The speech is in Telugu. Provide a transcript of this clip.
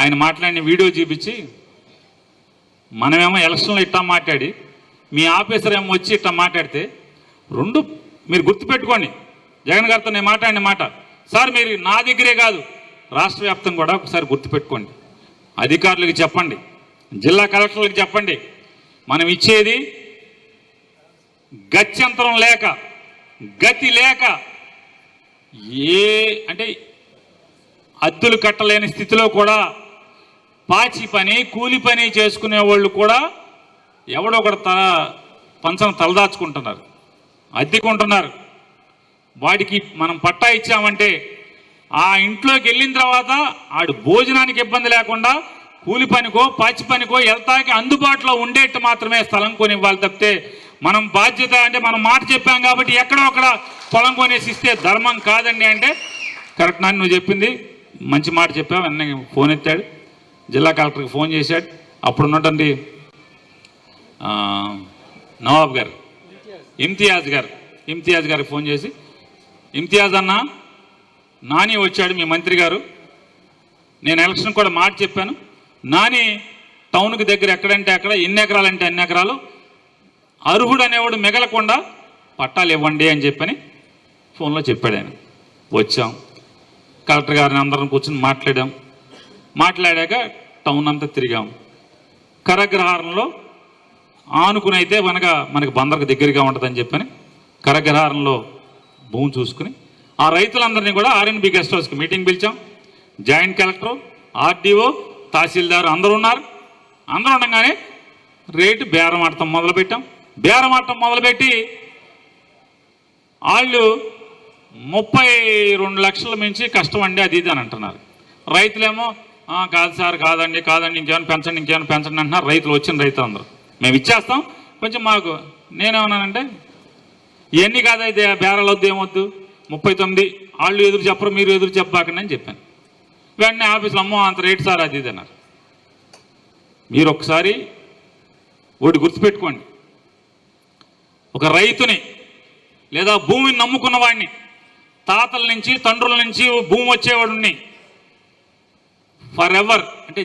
ఆయన మాట్లాడిన వీడియో చూపించి మనమేమో ఎలక్షన్లో ఇట్టా మాట్లాడి మీ ఆఫీసర్ ఏమో వచ్చి ఇట్టా మాట్లాడితే రెండు మీరు గుర్తుపెట్టుకోండి. జగన్ గారితో నేను మాట్లాడిన మాట సార్ మీరు నా దగ్గరే కాదు. రాష్ట్ర వ్యాప్తం కూడా ఒకసారి గుర్తుపెట్టుకోండి. అధికారులకు చెప్పండి జిల్లా కలెక్టర్లకు చెప్పండి. మనం ఇచ్చేది గత్యంతరం లేక గతి లేక ఏ అంటే అద్దులు కట్టలేని స్థితిలో కూడా పాచి పని కూలి పని చేసుకునే వాళ్ళు కూడా ఎవడో ఒకడు తల పంచను తలదాచుకుంటున్నారు అద్దెకుంటున్నారు. వాడికి మనం పట్టా ఇచ్చామంటే ఆ ఇంట్లోకి వెళ్ళిన తర్వాత ఆడు భోజనానికి ఇబ్బంది లేకుండా కూలి పనికో పాచి పనికో వెళ్తాకి అందుబాటులో ఉండేట్టు మాత్రమే స్థలం కొనివ్వాలి తప్పితే మనం బాధ్యత అంటే మనం మాట చెప్పాం కాబట్టి ఎక్కడో అక్కడ పొలం కొనేసి ఇస్తే ధర్మం కాదండి అంటే కరెక్ట్ నన్ను నువ్వు చెప్పింది మంచి మాట చెప్పావు అన్న ఫోన్ ఎత్తాడు. జిల్లా కలెక్టర్కి ఫోన్ చేశాడు. అప్పుడు ఉన్నటువంటి నవాబ్ గారు ఇమ్తియాజ్ గారు ఇమ్తియాజ్ గారికి ఫోన్ చేసి ఇమ్తియాజ్ అన్న నాని వచ్చాడు మీ మంత్రి గారు. నేను ఎలక్షన్ కూడా మాట చెప్పాను. నాని టౌన్కి దగ్గర ఎక్కడంటే అక్కడ ఎన్ని ఎకరాలు అంటే ఎన్ని ఎకరాలు. అర్హుడు అనేవాడు మిగలకుండా పట్టాలు ఇవ్వండి అని చెప్పని ఫోన్లో చెప్పాడు ఆయన. వచ్చాం. కలెక్టర్ గారిని అందరం కూర్చొని మాట్లాడాం. మాట్లాడాక టౌన్ అంతా తిరిగాం. కరగ్రహారంలో ఆనుకుని అయితే మనక మనకి బందరకు దగ్గరగా ఉంటుందని చెప్పని కరగ్రహారంలో భూమి చూసుకుని ఆ రైతులందరినీ కూడా ఆర్ఎన్బి గెస్ట్ హౌస్కి మీటింగ్ పిలిచాం. జాయింట్ కలెక్టర్ ఆర్డీఓ తహసీల్దార్ అందరూ ఉన్నారు. అందరూ ఉండగానే రేటు బేరం ఆడటం మొదలుపెట్టాం. బేరమాడటం మొదలుపెట్టి వాళ్ళు ముప్పై రెండు లక్షల మించి కష్టం అండి అది ఇది అని అంటున్నారు. రైతులేమో కాదు సార్ కాదండి కాదండి ఇంకేమైనా పెంచండి ఇంకేమైనా పెంచండి అంటున్నారు. రైతులు వచ్చిన రైతు అందరూ. మేము ఇచ్చేస్తాం. కొంచెం మాకు నేనేమన్నానంటే ఇవన్నీ కాదైతే బేరాలు వద్దు ఏమొద్దు? ముప్పై తొమ్మిది. వాళ్ళు ఎదురు చెప్పరు మీరు ఎదురు చెప్పాకండి అని చెప్పాను. వెంటనే ఆఫీసులో అమ్మో అంత రేటు సార్ అది ఇది అన్నారు. మీరు ఒకసారి ఒకటి గుర్తుపెట్టుకోండి. ఒక రైతుని లేదా భూమిని నమ్ముకున్న వాడిని తాతల నుంచి తండ్రుల నుంచి భూమి వచ్చేవాడిని ఫర్ ఎవర్ అంటే